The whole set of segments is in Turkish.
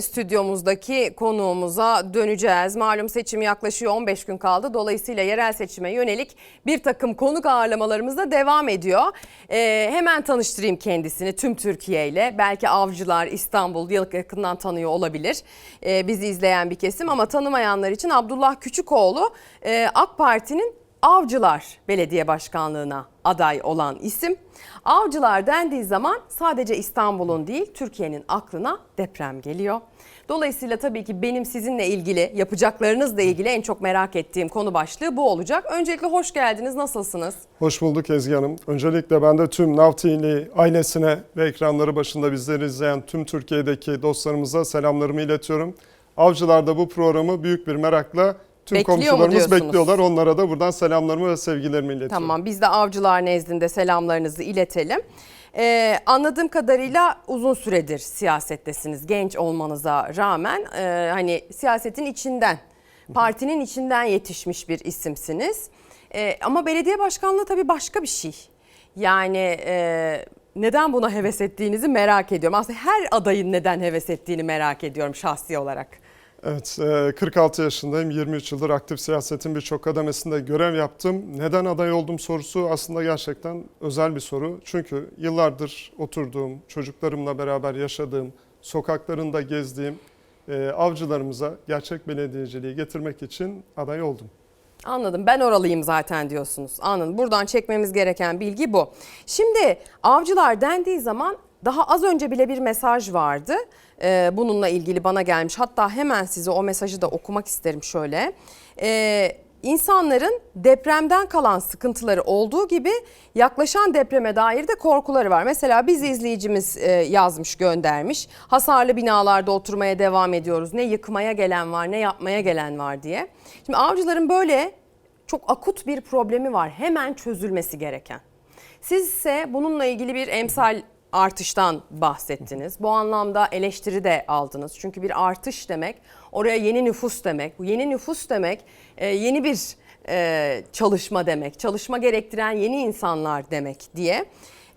Stüdyomuzdaki konuğumuza döneceğiz. Malum seçim yaklaşıyor 15 gün kaldı. Dolayısıyla yerel seçime yönelik bir takım konuk ağırlamalarımız da devam ediyor. Ee, hemen tanıştırayım kendisini tüm Türkiye ile. Belki avcılar İstanbul yakından tanıyor olabilir. Ee, bizi izleyen bir kesim ama tanımayanlar için Abdullah Küçükoğlu e, AK Parti'nin Avcılar Belediye Başkanlığına aday olan isim. Avcılar dendiği zaman sadece İstanbul'un değil Türkiye'nin aklına deprem geliyor. Dolayısıyla tabii ki benim sizinle ilgili yapacaklarınızla ilgili en çok merak ettiğim konu başlığı bu olacak. Öncelikle hoş geldiniz. Nasılsınız? Hoş bulduk Ezgi Hanım. Öncelikle ben de tüm Navtili ailesine ve ekranları başında bizleri izleyen tüm Türkiye'deki dostlarımıza selamlarımı iletiyorum. Avcılar da bu programı büyük bir merakla tüm Bekliyor komşularımız bekliyorlar. Onlara da buradan selamlarımı ve sevgilerimi iletiyorum. Tamam biz de avcılar nezdinde selamlarınızı iletelim. Ee, anladığım kadarıyla uzun süredir siyasettesiniz genç olmanıza rağmen e, hani siyasetin içinden partinin içinden yetişmiş bir isimsiniz. Ee, ama belediye başkanlığı tabii başka bir şey. Yani e, neden buna heves ettiğinizi merak ediyorum. Aslında her adayın neden heves ettiğini merak ediyorum şahsi olarak. Evet, e, 46 yaşındayım. 23 yıldır aktif siyasetin birçok kademesinde görev yaptım. Neden aday oldum sorusu aslında gerçekten özel bir soru. Çünkü yıllardır oturduğum, çocuklarımla beraber yaşadığım, sokaklarında gezdiğim e, avcılarımıza gerçek belediyeciliği getirmek için aday oldum. Anladım. Ben oralıyım zaten diyorsunuz. Anladım. Buradan çekmemiz gereken bilgi bu. Şimdi avcılar dendiği zaman daha az önce bile bir mesaj vardı. Ee, bununla ilgili bana gelmiş. Hatta hemen size o mesajı da okumak isterim şöyle. Ee, insanların depremden kalan sıkıntıları olduğu gibi yaklaşan depreme dair de korkuları var. Mesela biz izleyicimiz e, yazmış göndermiş. Hasarlı binalarda oturmaya devam ediyoruz. Ne yıkmaya gelen var ne yapmaya gelen var diye. Şimdi avcıların böyle çok akut bir problemi var. Hemen çözülmesi gereken. Siz ise bununla ilgili bir emsal artıştan bahsettiniz. Bu anlamda eleştiri de aldınız. Çünkü bir artış demek oraya yeni nüfus demek. Bu yeni nüfus demek e, yeni bir e, çalışma demek. Çalışma gerektiren yeni insanlar demek diye.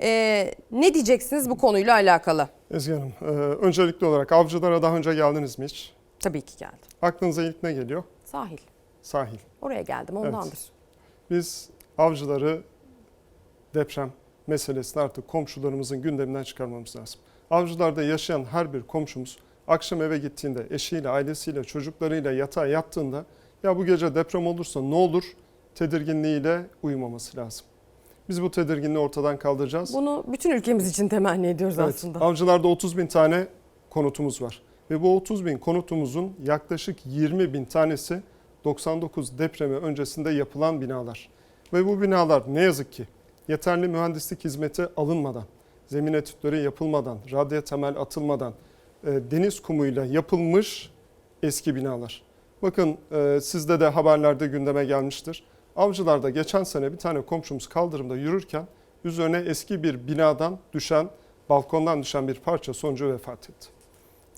E, ne diyeceksiniz bu konuyla alakalı? Ezgi Hanım, öncelikli olarak avcılara daha önce geldiniz mi hiç? Tabii ki geldim. Aklınıza ilk ne geliyor? Sahil. Sahil. Oraya geldim ondandır. Biz avcıları deprem meselesini artık komşularımızın gündeminden çıkarmamız lazım. Avcılarda yaşayan her bir komşumuz akşam eve gittiğinde eşiyle, ailesiyle, çocuklarıyla yatağa yattığında ya bu gece deprem olursa ne olur tedirginliğiyle uyumaması lazım. Biz bu tedirginliği ortadan kaldıracağız. Bunu bütün ülkemiz için temenni ediyoruz Evet, aslında. Avcılarda 30 bin tane konutumuz var. Ve bu 30 bin konutumuzun yaklaşık 20 bin tanesi 99 depremi öncesinde yapılan binalar. Ve bu binalar ne yazık ki yeterli mühendislik hizmeti alınmadan, zemin etütleri yapılmadan, radya temel atılmadan, e, deniz kumuyla yapılmış eski binalar. Bakın e, sizde de haberlerde gündeme gelmiştir. Avcılarda geçen sene bir tane komşumuz kaldırımda yürürken üzerine eski bir binadan düşen, balkondan düşen bir parça sonucu vefat etti.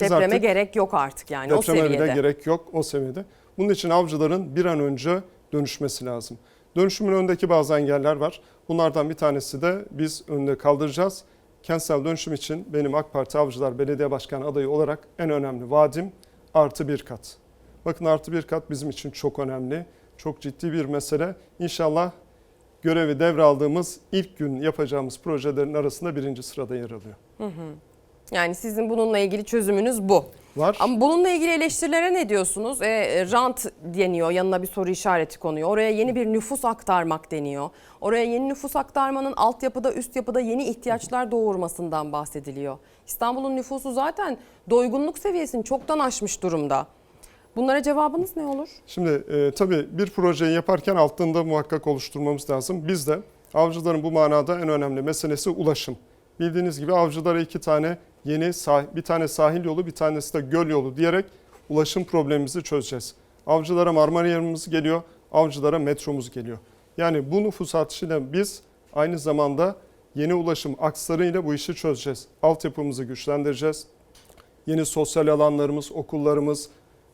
Biz Depreme artık gerek yok artık yani o depreme seviyede. gerek yok o seviyede. Bunun için avcıların bir an önce dönüşmesi lazım. Dönüşümün önündeki bazı engeller var. Bunlardan bir tanesi de biz önüne kaldıracağız. Kentsel dönüşüm için benim AK Parti Avcılar Belediye Başkanı adayı olarak en önemli vaadim artı bir kat. Bakın artı bir kat bizim için çok önemli. Çok ciddi bir mesele. İnşallah görevi devraldığımız ilk gün yapacağımız projelerin arasında birinci sırada yer alıyor. Yani sizin bununla ilgili çözümünüz bu. Var. Ama bununla ilgili eleştirilere ne diyorsunuz? E, e, rant deniyor, yanına bir soru işareti konuyor. Oraya yeni bir nüfus aktarmak deniyor. Oraya yeni nüfus aktarmanın altyapıda, üst yapıda yeni ihtiyaçlar doğurmasından bahsediliyor. İstanbul'un nüfusu zaten doygunluk seviyesini çoktan aşmış durumda. Bunlara cevabınız ne olur? Şimdi e, tabii bir projeyi yaparken altında muhakkak oluşturmamız lazım. Biz de avcıların bu manada en önemli meselesi ulaşım. Bildiğiniz gibi avcılara iki tane yeni sah- bir tane sahil yolu bir tanesi de göl yolu diyerek ulaşım problemimizi çözeceğiz. Avcılara Marmara geliyor, avcılara metromuz geliyor. Yani bu nüfus artışıyla biz aynı zamanda yeni ulaşım akslarıyla bu işi çözeceğiz. Altyapımızı güçlendireceğiz. Yeni sosyal alanlarımız, okullarımız,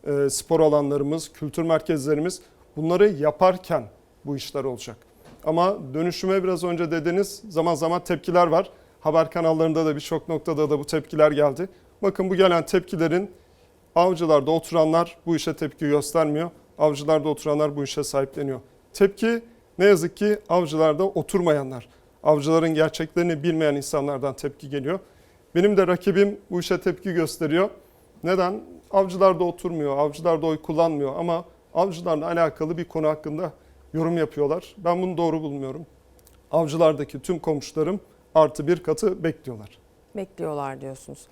e, spor alanlarımız, kültür merkezlerimiz bunları yaparken bu işler olacak. Ama dönüşüme biraz önce dediğiniz zaman zaman tepkiler var. Haber kanallarında da birçok noktada da bu tepkiler geldi. Bakın bu gelen tepkilerin Avcılarda oturanlar bu işe tepki göstermiyor. Avcılarda oturanlar bu işe sahipleniyor. Tepki ne yazık ki avcılarda oturmayanlar, avcıların gerçeklerini bilmeyen insanlardan tepki geliyor. Benim de rakibim bu işe tepki gösteriyor. Neden? Avcılarda oturmuyor, avcılarda oy kullanmıyor ama avcılarla alakalı bir konu hakkında yorum yapıyorlar. Ben bunu doğru bulmuyorum. Avcılardaki tüm komşularım artı bir katı bekliyorlar. Bekliyorlar diyorsunuz.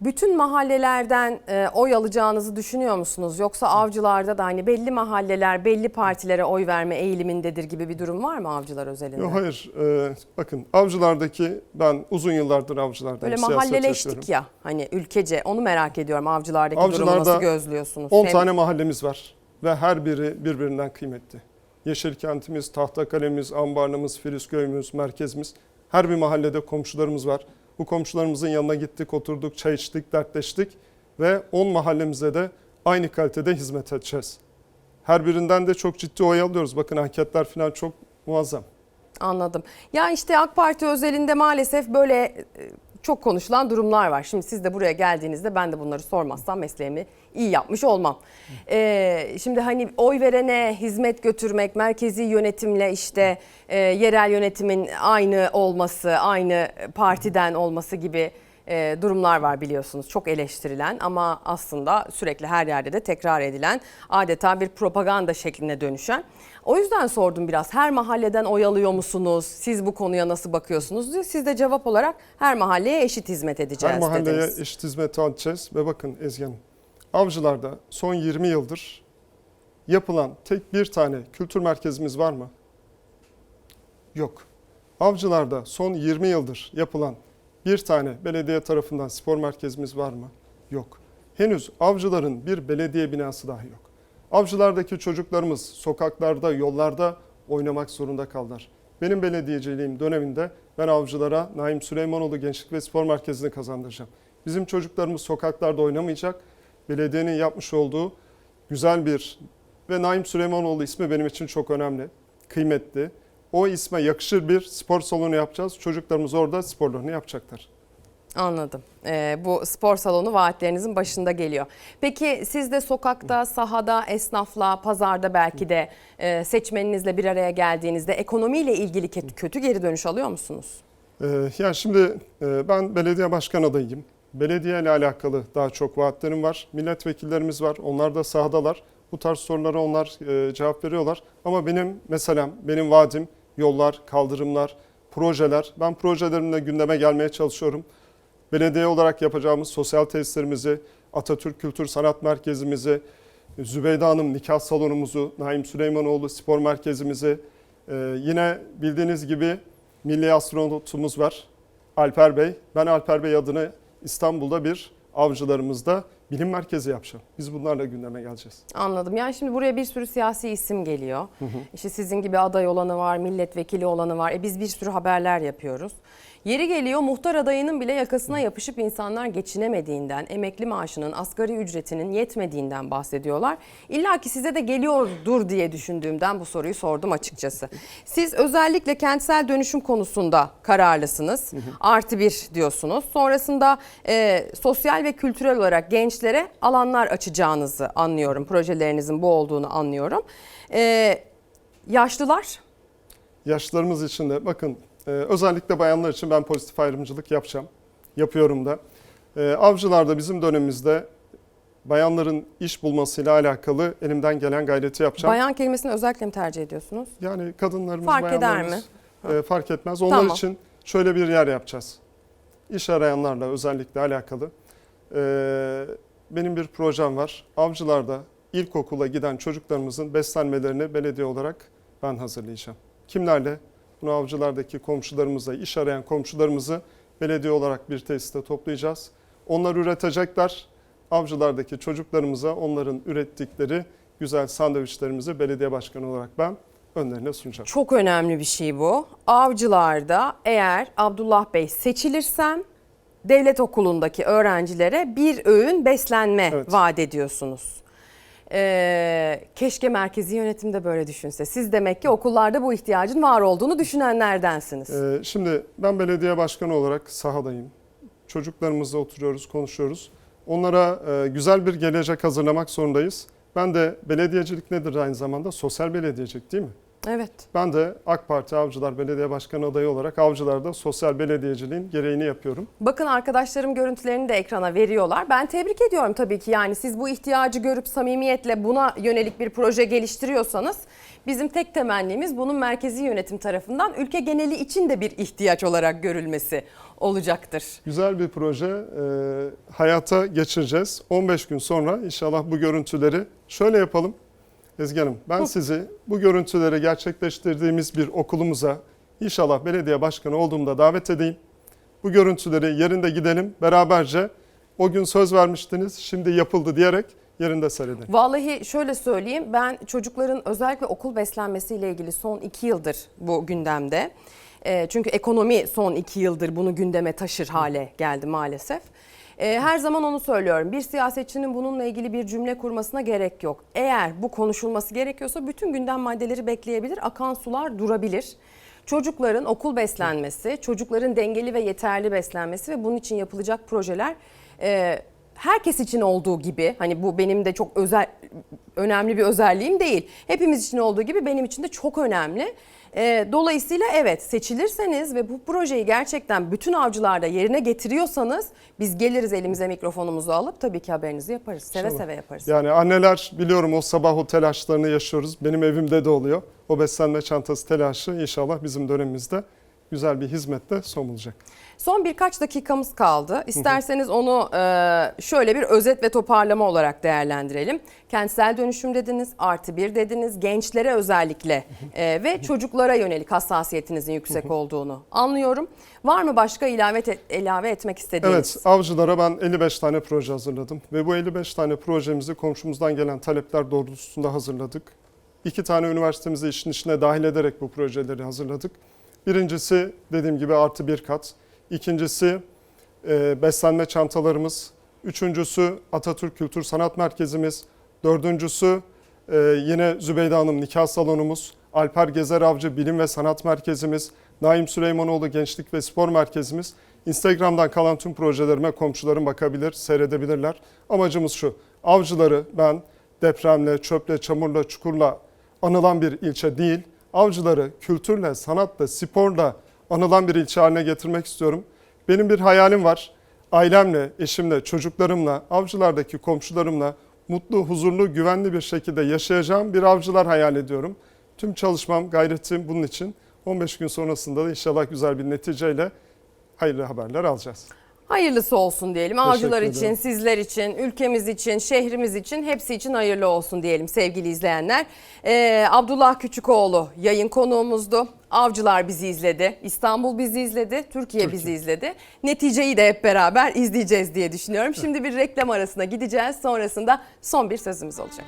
Bütün mahallelerden e, oy alacağınızı düşünüyor musunuz? Yoksa avcılarda da hani belli mahalleler belli partilere oy verme eğilimindedir gibi bir durum var mı avcılar özelinde? Yok hayır. Ee, bakın avcılardaki ben uzun yıllardır avcılardayım. Böyle mahalleleştik ya hani ülkece onu merak ediyorum avcılardaki durumu Avcılarda nasıl gözlüyorsunuz? 10 Hem- tane mahallemiz var ve her biri birbirinden kıymetli. Yeşilkentimiz, Tahtakale'miz, Ambarlımız, Filizköy'ümüz, merkezimiz. Her bir mahallede komşularımız var. Bu komşularımızın yanına gittik, oturduk, çay içtik, dertleştik ve 10 mahallemize de aynı kalitede hizmet edeceğiz. Her birinden de çok ciddi oy alıyoruz. Bakın anketler falan çok muazzam. Anladım. Ya işte AK Parti özelinde maalesef böyle e, çok konuşulan durumlar var. Şimdi siz de buraya geldiğinizde ben de bunları sormazsam mesleğimi iyi yapmış olmam. Ee, şimdi hani oy verene hizmet götürmek, merkezi yönetimle işte e, yerel yönetimin aynı olması, aynı partiden olması gibi e, durumlar var biliyorsunuz. Çok eleştirilen ama aslında sürekli her yerde de tekrar edilen adeta bir propaganda şekline dönüşen. O yüzden sordum biraz her mahalleden oy alıyor musunuz? Siz bu konuya nasıl bakıyorsunuz diye. Siz de cevap olarak her mahalleye eşit hizmet edeceğiz Her mahalleye dediniz. eşit hizmet edeceğiz ve bakın Ezgi Hanım, Avcılar'da son 20 yıldır yapılan tek bir tane kültür merkezimiz var mı? Yok. Avcılar'da son 20 yıldır yapılan bir tane belediye tarafından spor merkezimiz var mı? Yok. Henüz avcıların bir belediye binası dahi yok. Avcılardaki çocuklarımız sokaklarda, yollarda oynamak zorunda kaldılar. Benim belediyeciliğim döneminde ben avcılara Naim Süleymanoğlu Gençlik ve Spor Merkezi'ni kazandıracağım. Bizim çocuklarımız sokaklarda oynamayacak. Belediyenin yapmış olduğu güzel bir ve Naim Süleymanoğlu ismi benim için çok önemli, kıymetli. O isme yakışır bir spor salonu yapacağız. Çocuklarımız orada sporlarını yapacaklar. Anladım. Ee, bu spor salonu vaatlerinizin başında geliyor. Peki siz de sokakta, sahada, esnafla, pazarda belki de e, seçmeninizle bir araya geldiğinizde ekonomiyle ilgili kötü geri dönüş alıyor musunuz? Ee, yani şimdi e, ben belediye başkan adayıyım. Belediye ile alakalı daha çok vaatlerim var. Milletvekillerimiz var. Onlar da sahadalar. Bu tarz sorulara onlar e, cevap veriyorlar. Ama benim mesela benim vaadim yollar, kaldırımlar, projeler. Ben projelerimle gündeme gelmeye çalışıyorum. Belediye olarak yapacağımız sosyal tesislerimizi, Atatürk Kültür Sanat Merkezimizi, Zübeyde Hanım nikah salonumuzu, Naim Süleymanoğlu spor merkezimizi, e, yine bildiğiniz gibi milli astronotumuz var Alper Bey. Ben Alper Bey adını İstanbul'da bir avcılarımızda bilim merkezi yapacağım. Biz bunlarla gündeme geleceğiz. Anladım. Yani şimdi buraya bir sürü siyasi isim geliyor. İşte sizin gibi aday olanı var, milletvekili olanı var. E biz bir sürü haberler yapıyoruz. Yeri geliyor muhtar adayının bile yakasına yapışıp insanlar geçinemediğinden, emekli maaşının, asgari ücretinin yetmediğinden bahsediyorlar. İlla ki size de geliyordur diye düşündüğümden bu soruyu sordum açıkçası. Siz özellikle kentsel dönüşüm konusunda kararlısınız. Artı bir diyorsunuz. Sonrasında e, sosyal ve kültürel olarak gençlere alanlar açacağınızı anlıyorum. Projelerinizin bu olduğunu anlıyorum. E, yaşlılar Yaşlılarımız için de bakın e, özellikle bayanlar için ben pozitif ayrımcılık yapacağım. Yapıyorum da. E, Avcılar'da bizim dönemimizde bayanların iş bulmasıyla alakalı elimden gelen gayreti yapacağım. bayan kelimesini özellikle mi tercih ediyorsunuz? Yani kadınlarımız, Fark eder bayanlarımız e, fark etmez. Onlar Tamam. için şöyle bir yer yapacağız. İş arayanlarla özellikle alakalı. E, benim bir projem var. Avcılar'da ilkokula giden çocuklarımızın beslenmelerini belediye olarak ben hazırlayacağım. Kimlerle? Bunu avcılardaki komşularımızla, iş arayan komşularımızı belediye olarak bir tesiste toplayacağız. Onlar üretecekler. Avcılardaki çocuklarımıza onların ürettikleri güzel sandviçlerimizi belediye başkanı olarak ben önlerine sunacağım. Çok önemli bir şey bu. Avcılarda eğer Abdullah Bey seçilirsem devlet okulundaki öğrencilere bir öğün beslenme Evet. vaat ediyorsunuz. Ee, keşke merkezi yönetim de böyle düşünse. Siz demek ki okullarda bu ihtiyacın var olduğunu düşünenlerdensiniz. Ee, şimdi ben belediye başkanı olarak sahadayım. Çocuklarımızla oturuyoruz, konuşuyoruz. Onlara e, güzel bir gelecek hazırlamak zorundayız. Ben de belediyecilik nedir aynı zamanda? Sosyal belediyecilik değil mi? Evet. Ben de AK Parti Avcılar Belediye Başkanı adayı olarak Avcılar'da sosyal belediyeciliğin gereğini yapıyorum. Bakın arkadaşlarım görüntülerini de ekrana veriyorlar. Ben tebrik ediyorum tabii ki yani siz bu ihtiyacı görüp samimiyetle buna yönelik bir proje geliştiriyorsanız bizim tek temennimiz bunun merkezi yönetim tarafından ülke geneli için de bir ihtiyaç olarak görülmesi olacaktır. Güzel bir proje e, hayata geçireceğiz. 15 gün sonra inşallah bu görüntüleri şöyle yapalım. Ezgi Hanım ben sizi bu görüntüleri gerçekleştirdiğimiz bir okulumuza inşallah belediye başkanı olduğumda davet edeyim. Bu görüntüleri yerinde gidelim beraberce o gün söz vermiştiniz şimdi yapıldı diyerek yerinde seyredelim. Vallahi şöyle söyleyeyim ben çocukların özellikle okul beslenmesiyle ilgili son iki yıldır bu gündemde. Çünkü ekonomi son iki yıldır bunu gündeme taşır hale geldi maalesef. E, her zaman onu söylüyorum bir siyasetçinin bununla ilgili bir cümle kurmasına gerek yok. Eğer bu konuşulması gerekiyorsa bütün gündem maddeleri bekleyebilir akan sular durabilir. Çocukların okul beslenmesi, çocukların dengeli ve yeterli beslenmesi ve bunun için yapılacak projeler e, herkes için olduğu gibi hani bu benim de çok özel önemli bir özelliğim değil. Hepimiz için olduğu gibi benim için de çok önemli. E, dolayısıyla evet seçilirseniz ve bu projeyi gerçekten bütün avcılarda yerine getiriyorsanız biz geliriz elimize mikrofonumuzu alıp tabii ki haberinizi yaparız. Seve seve yaparız. Yani anneler biliyorum o sabah o telaşlarını yaşıyoruz. Benim evimde de oluyor. O beslenme çantası telaşı inşallah bizim dönemimizde güzel bir hizmette son bulacak. Son birkaç dakikamız kaldı. İsterseniz onu e, şöyle bir özet ve toparlama olarak değerlendirelim. Kentsel dönüşüm dediniz, artı bir dediniz, gençlere özellikle e, ve çocuklara yönelik hassasiyetinizin yüksek olduğunu anlıyorum. Var mı başka ilave, ilave etmek istediğiniz? Evet, avcılara ben 55 tane proje hazırladım ve bu 55 tane projemizi komşumuzdan gelen talepler doğrultusunda hazırladık. İki tane üniversitemizi işin içine dahil ederek bu projeleri hazırladık. Birincisi dediğim gibi artı bir kat. İkincisi e, beslenme çantalarımız. Üçüncüsü Atatürk Kültür Sanat Merkezimiz. Dördüncüsü e, yine Zübeyde Hanım nikah salonumuz. Alper Gezer Avcı Bilim ve Sanat Merkezimiz. Naim Süleymanoğlu Gençlik ve Spor Merkezimiz. Instagram'dan kalan tüm projelerime komşularım bakabilir, seyredebilirler. Amacımız şu, avcıları ben depremle, çöple, çamurla, çukurla anılan bir ilçe değil, avcıları kültürle, sanatla, sporla anılan bir ilçe haline getirmek istiyorum. Benim bir hayalim var. Ailemle, eşimle, çocuklarımla, avcılardaki komşularımla mutlu, huzurlu, güvenli bir şekilde yaşayacağım bir avcılar hayal ediyorum. Tüm çalışmam, gayretim bunun için. 15 gün sonrasında da inşallah güzel bir neticeyle hayırlı haberler alacağız. Hayırlısı olsun diyelim. Avcılar için, sizler için, ülkemiz için, şehrimiz için hepsi için hayırlı olsun diyelim sevgili izleyenler. Ee, Abdullah Küçükoğlu yayın konuğumuzdu. Avcılar bizi izledi, İstanbul bizi izledi, Türkiye, bizi izledi. Neticeyi de hep beraber izleyeceğiz diye düşünüyorum. Şimdi bir reklam arasına gideceğiz. Sonrasında son bir sözümüz olacak.